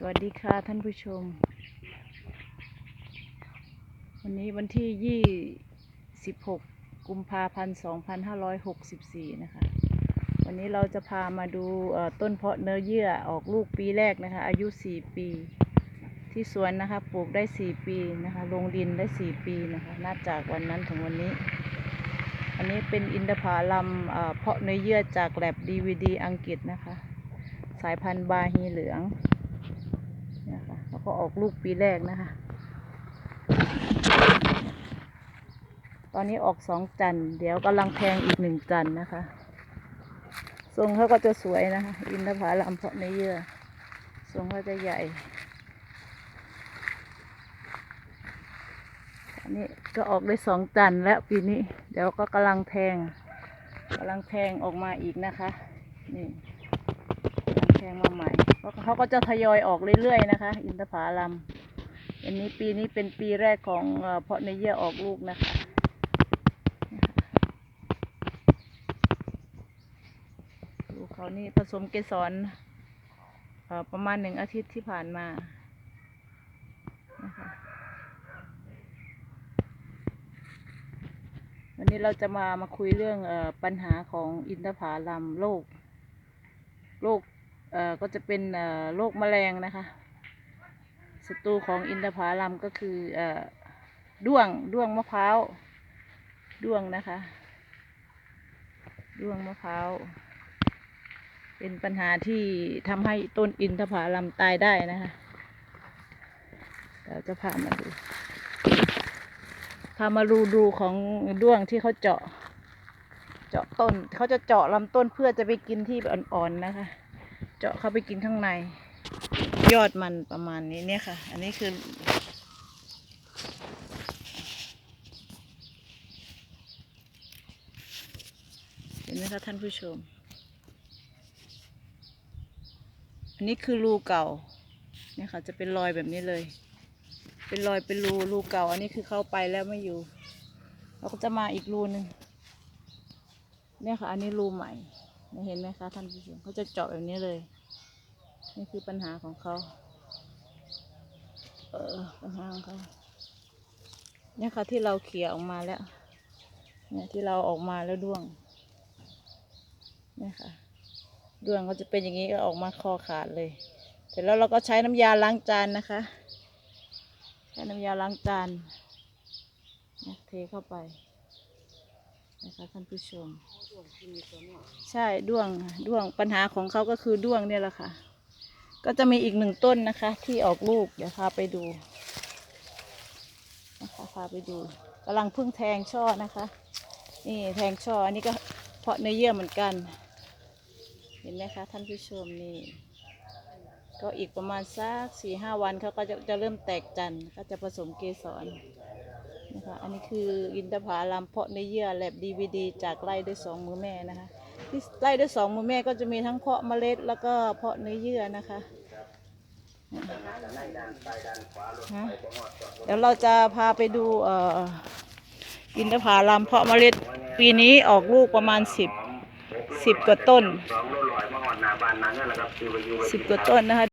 สวัสดีค่ะท่านผู้ชม วันนี้วันที่26กุมภาพันธ์2564นะคะ วันนี้เราจะพามาดูต้นเพาะเนื้อเยื่อออกลูกปีแรกนะคะ อายุ4ปี ที่สวนนะคะ ปลูกได้4ปีนะคะลงดินได้4ปีนะคะนับจากวันนั้นถึงวันนี้ อันนี้เป็นอินทผลัมเพาะเนื้อเยื่อจากแลบ DVD อังกฤษนะคะ สายพันธุ์บาฮีเหลือง นะคะแล้วก็ออกลูกปีแรกนะคะ ตอนนี้ออกสองจันเดี๋ยวกำลังแทงอีกหนึ่งจันนะคะ ทรงเขาก็จะสวยนะคะ อินทผลัมเพาะในเยื่อทรงเขาจะใหญ่อันนี้ก็ออกได้สองจันแล้วปีนี้ เดี๋ยวก็กำลังแทงกำลังแทงออกมาอีกนะคะ นี่ งมาใหม่เขาก็จะทยอยออกเรื่อยๆนะคะ อินทผลัมอันนี้ปีนี้เป็นปีแรกของเอ่อเพาะในเยื่อออกลูกนะคะลูกเขานี่ผสมเกสรประมาณหนึ่งอาทิตย์ที่ผ่านมานะคะวันนี้เราจะมามาคุยเรื่องอปัญหาของอินทผลัมโรคโรค เอ่อก็จะเป็นเอ่อโรคแมลงนะคะศัตรูของอินทผลัมก็คือเอ่อด้วงด้วงมะพร้าวด้วงนะคะด้วงมะพร้าวเป็นปัญหาที่ทำให้ต้นอินทผลัมตายได้นะคะเราจะพามาดูพามาดูดูของด้วงที่เขาเจาะ เจาะต้นเขาจะเจาะลำต้นเพื่อจะไปกินที่อ่อนๆนะคะ เจาะเข้าไปกินข้างใน ยอดมันประมาณนี้เนี่ยค่ะ อันนี้คือเห็นไหมคะท่านผู้ชม อันนี้คือรูเก่าเนี่ยค่ะจะเป็นรอยแบบนี้เลย เป็นรอยเป็นรูรูเก่า อันนี้คือเข้าไปแล้วไม่อยู่เราก็จะมาอีกรูหนึ่งเนี่ยค่ะ อันนี้รูใหม่ เห็นไหมคะท่านผู้ชมเขาจะเจาะแบบนี้เลย นี่คือปัญหาของเขาเออปัญหาของเขาเนี่ยค่ะที่เราเขี่ยออกมาแล้ว เนี่ยที่เราออกมาแล้วด้วงเนี่ยค่ะด้วงก็จะเป็นอย่างนี้ก็ออกมาคอขาดเลยเสร็จแล้วเราก็ใช้น้ำยาล้างจานนะคะ ใช้น้ำยาล้างจานเนี่ยเทเข้าไป นะคะท่านผู้ชม ใช่ด้วงด้วงปัญหาของเขาก็คือด้วงเนี่ยแหละค่ะ ก็จะมีอีกหนึ่งต้นนะคะ ที่ออกลูกเดี๋ยวพาไปดูนะคะพาไปดูกำลังพึ่งแทงช่อนะคะ นี่แทงช่ออันนี้ก็เพาะเนื้อเยื่อเหมือนกัน เห็นไหมคะท่านผู้ชมนี่ก็อีกประมาณสักสี่ห้าวันเขาก็จะจะเริ่มแตกจันก็จะผสมเกสร นะคะอันนี้คืออินทผลัมเพาะเนื้อเยื่อแลบดีวดีจากไร่ด้วยสองมือแม่นะคะที่ไล่ด้วยสองมือแม่ก็จะมีทั้งเพาะเมล็ด แล้วก็เพาะเนื้อเยื่อนะคะเดี๋ยวเราจะพาไปดูอินทผลัมเพาะเมล็ดปีนี้ออกลูกประมาณสิบสิบกว่าต้นสิบกว่าต้นนะคะ